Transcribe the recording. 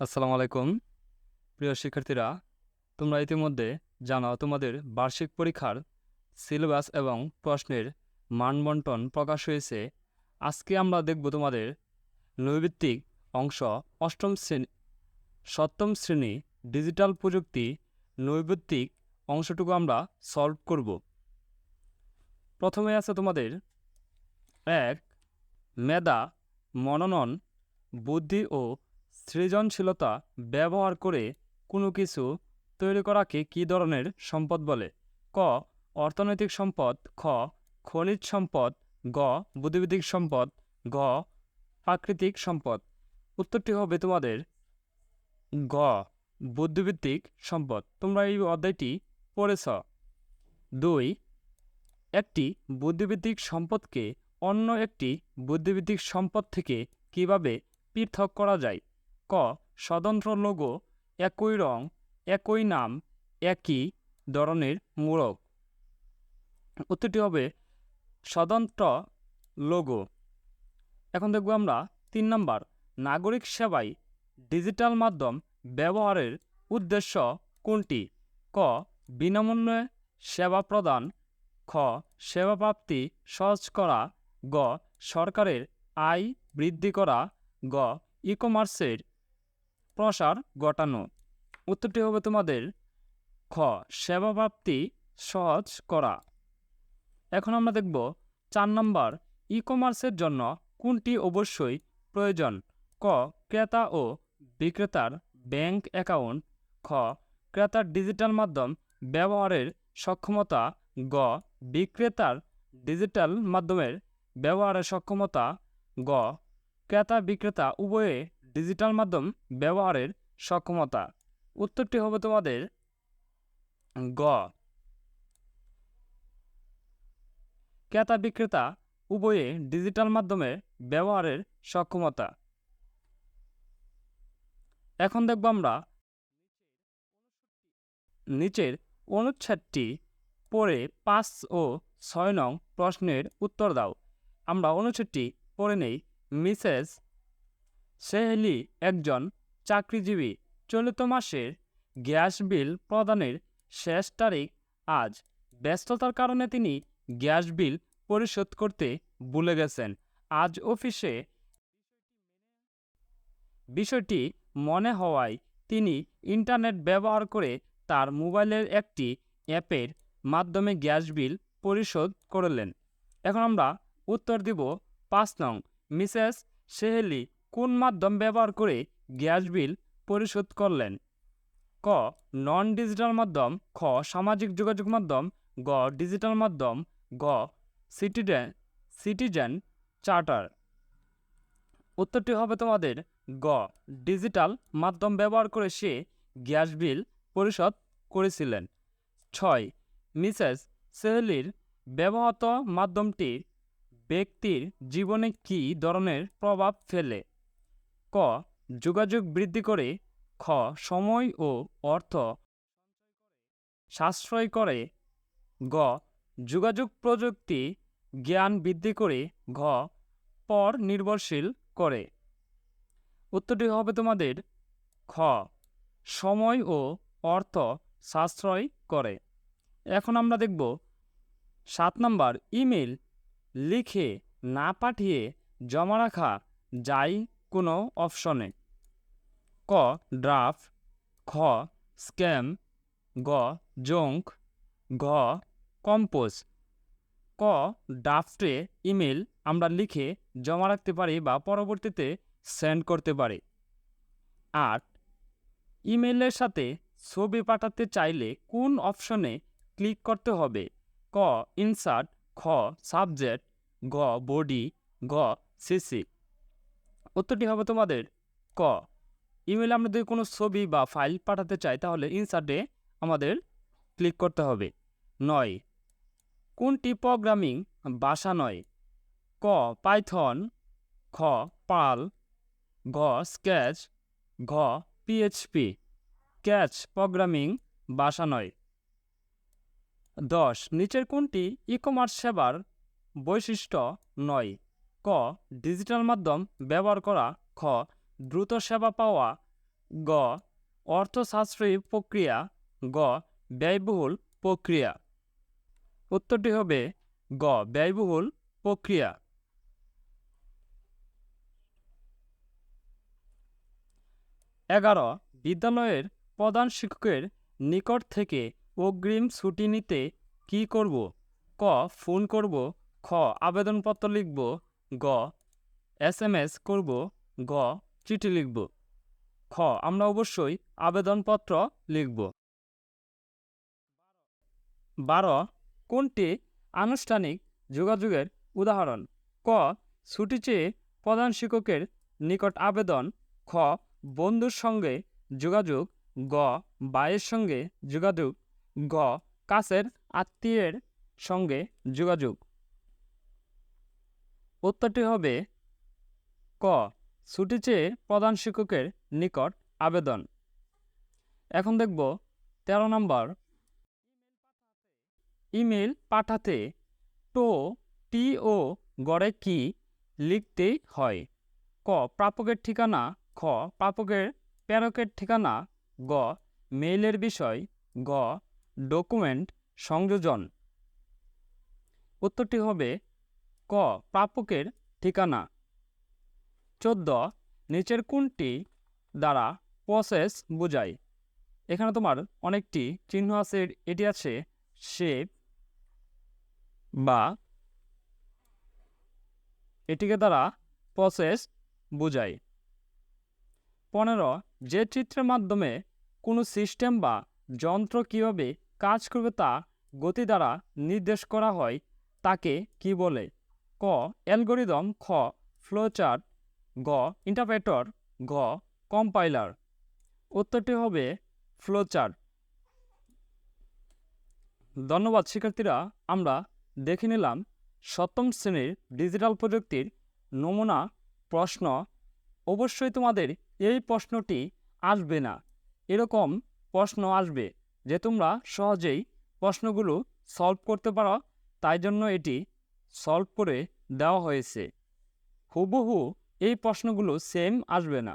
আসসালামু আলাইকুম। প্রিয় শিক্ষার্থীরা, তোমরা ইতিমধ্যে জানো তোমাদের বার্ষিক পরীক্ষার সিলেবাস এবং প্রশ্নের মানবন্টন প্রকাশ হয়েছে। আজকে আমরা দেখব তোমাদের নৈভিত্তিক অংশ অষ্টম শ্রেণি, সপ্তম শ্রেণি ডিজিটাল প্রযুক্তি নৈভিত্তিক অংশটুকু আমরা সলভ করব। প্রথমে আছে তোমাদের এক, মেধা মননন বুদ্ধি ও সৃজনশীলতা ব্যবহার করে কোনো কিছু তৈরি করাকে কী ধরনের সম্পদ বলে? ক, অর্থনৈতিক সম্পদ। খ, খনিজ সম্পদ। গ, বুদ্ধিবৃত্তিক সম্পদ। গ, প্রাকৃতিক সম্পদ। উত্তরটি হবে তোমাদের গ, বুদ্ধিবৃত্তিক সম্পদ। তোমরা এই অধ্যায়টি পড়েছ। দুই, একটি বুদ্ধিবৃত্তিক সম্পদকে অন্য একটি বুদ্ধিবৃত্তিক সম্পদ থেকে কীভাবে পৃথক করা যায়? ক, স্বতন্ত্র লোগো, একই রং, একই নাম, একই ধরনের মূলক উত্তরটি হবে স্বতন্ত্র লোগো। এখন দেখব আমরা তিন নম্বর, নাগরিক সেবায় ডিজিটাল মাধ্যম ব্যবহারের উদ্দেশ্য কোনটি? ক, বিনামূল্যে সেবা প্রদান। খ, সেবা প্রাপ্তি সহজ করা। গ, সরকারের আয় বৃদ্ধি করা। গ ই কমার্সের প্রসার ঘটানো। উত্তরটি হবে তোমাদের খ সেবা প্রাপ্তি সহজ করা। এখন আমরা দেখব চার নম্বর ই কমার্সের জন্য কোনটি অবশ্যই প্রয়োজন? ক, ক্রেতা ও বিক্রেতার ব্যাংক অ্যাকাউন্ট। খ, ক্রেতার ডিজিটাল মাধ্যম ব্যবহারের সক্ষমতা। গ, বিক্রেতার ডিজিটাল মাধ্যমের ব্যবহারের সক্ষমতা। গ ক্রেতা বিক্রেতা উভয়ে ডিজিটাল মাধ্যম ব্যবহারের সক্ষমতা। উত্তরটি হবে তোমাদের গ। ক্রেতা বিক্রেতা উভয়ে ডিজিটাল মাধ্যমে ব্যবহারের সক্ষমতা। এখন দেখব আমরা নিচের অনুচ্ছেদটি পড়ে পাঁচ ও ছয় নং প্রশ্নের উত্তর দাও। আমরা অনুচ্ছেদটি পড়ে নেই, মিসেস সেহেলি একজন চাকরিজীবী। চলিত মাসের গ্যাস বিল প্রদানের শেষ তারিখ আজ। ব্যস্ততার কারণে তিনি গ্যাস বিল পরিশোধ করতে ভুলে গেছেন। আজ অফিসে বিষয়টি মনে হওয়ায় তিনি ইন্টারনেট ব্যবহার করে তার মোবাইলের একটি অ্যাপের মাধ্যমে গ্যাস বিল পরিশোধ করলেন। এখন আমরা উত্তর দিব পাঁচ নং। মিসেস সেহেলি কোন মাধ্যম ব্যবহার করে গ্যাস বিল পরিশোধ করলেন? ক, নন ডিজিটাল মাধ্যম, খ, সামাজিক যোগাযোগ মাধ্যম, গ, ডিজিটাল মাধ্যম, গ সিটিজেন সিটিজেন চার্টার। উত্তরটি হবে তোমাদের, গ, ডিজিটাল মাধ্যম ব্যবহার করে সে গ্যাস বিল পরিশোধ করেছিলেন। ছয়, মিসেস সেহলির ব্যবহৃত মাধ্যমটি ব্যক্তির জীবনে কী ধরনের প্রভাব ফেলে? ক, যোগাযোগ বৃদ্ধি করে, খ, সময় ও অর্থ সাশ্রয় করে, গ, যোগাযোগ প্রযুক্তি জ্ঞান বৃদ্ধি করে, ঘ, পর নির্ভরশীল করে। উত্তরটি হবে তোমাদের, খ, সময় ও অর্থ সাশ্রয় করে। এখন আমরা দেখব, সাত নম্বর, ইমেল লিখে না পাঠিয়ে জমা রাখা যায় কোনো অপশনে। ক, ড্রাফট। খ, স্ক্যাম। গ, জঙ্ক। ঘ, কম্পোজ। ক, ড্রাফটে ইমেল আমরা লিখে জমা রাখতে পারি বা পরবর্তীতে সেন্ড করতে পারি। আট, ইমেলের সাথে ছবি পাঠাতে চাইলে কোন অপশনে ক্লিক করতে হবে? ক, ইনসার্ট। খ, সাবজেক্ট। গ, বডি। গ, সিসি। উত্তরটি হবে তোমাদের ক। ইমেলে আমরা যদি কোনো ছবি বা ফাইল পাঠাতে চাই, তাহলে ইনসার্টে আমাদের ক্লিক করতে হবে। নয়। কোনটি প্রোগ্রামিং ভাষা নয়? ক পাইথন খ পাল ঘ স্কেচ ঘ পিএইচপি ক্যাচ প্রোগ্রামিং ভাষা নয়। দশ। নিচের কোনটি ই কমার্স সেবার বৈশিষ্ট্য নয়? ক, ডিজিটাল মাধ্যম ব্যবহার করা, খ, দ্রুত সেবা পাওয়া, গ অর্থ সাশ্রয়ী প্রক্রিয়া, গ, ব্যয়বহুল প্রক্রিয়া। উত্তরটি হবে গ, ব্যয়বহুল প্রক্রিয়া। এগারো, বিদ্যালয়ের প্রধান শিক্ষকের নিকট থেকে অগ্রিম ছুটি নিতে কি করব? ক, ফোন করব, খ, আবেদনপত্র লিখব গ, এস এম এস করব, গ, চিঠি লিখব, খ, আমরা অবশ্যই আবেদনপত্র লিখব। বারো, কোনটি আনুষ্ঠানিক যোগাযোগের উদাহরণ? ক, ছুটি চেয়ে প্রধান শিক্ষকের নিকট আবেদন, খ, বন্ধুর সঙ্গে যোগাযোগ, গ বায়ের সঙ্গে যোগাযোগ, গ, কাছের আত্মীয়ের সঙ্গে যোগাযোগ। উত্তরটি হবে ক। ছুটি চেয়ে প্রধান শিক্ষকের নিকট আবেদন। এখন দেখব তেরো নম্বর। ইমেল পাঠাতে টো, টি, ও, গড়ে কি লিখতে হয়। ক, প্রাপকের ঠিকানা, খ, প্রাপকের প্রেরকের ঠিকানা, গ, মেইলের বিষয়, গ, ডকুমেন্ট সংযোজন। উত্তরটি হবে ক প্রাপকের ঠিকানা। চোদ্দ নিচের কোনটি দ্বারা প্রসেস বোঝায়? এখানে তোমার অনেকটি চিহ্ন আছে, এটি আছে শেপ বা এটিকে দ্বারা প্রসেস বোঝায়। পনেরো যে চিত্রের মাধ্যমে কোনো সিস্টেম বা যন্ত্র কীভাবে কাজ করবে তা গতি দ্বারা নির্দেশ করা হয়, তাকে কি বলে? ক, অ্যালগোরিদম খ, ফ্লোচার্ট, গ, ইন্টারপ্রেটর, গ, কম্পাইলার। উত্তরটি হবে ফ্লোচার্ট। ধন্যবাদ শিক্ষার্থীরা, আমরা দেখে নিলাম সপ্তম শ্রেণির ডিজিটাল প্রযুক্তির নমুনা প্রশ্ন। অবশ্যই তোমাদের এই প্রশ্নটি আসবে না। এরকম প্রশ্ন আসবে যে তোমরা সহজেই প্রশ্নগুলো সলভ করতে পারো, তাই জন্য এটি সলভ করে দেওয়া হয়েছে। হুবহু এই প্রশ্নগুলো সেম আসবে না।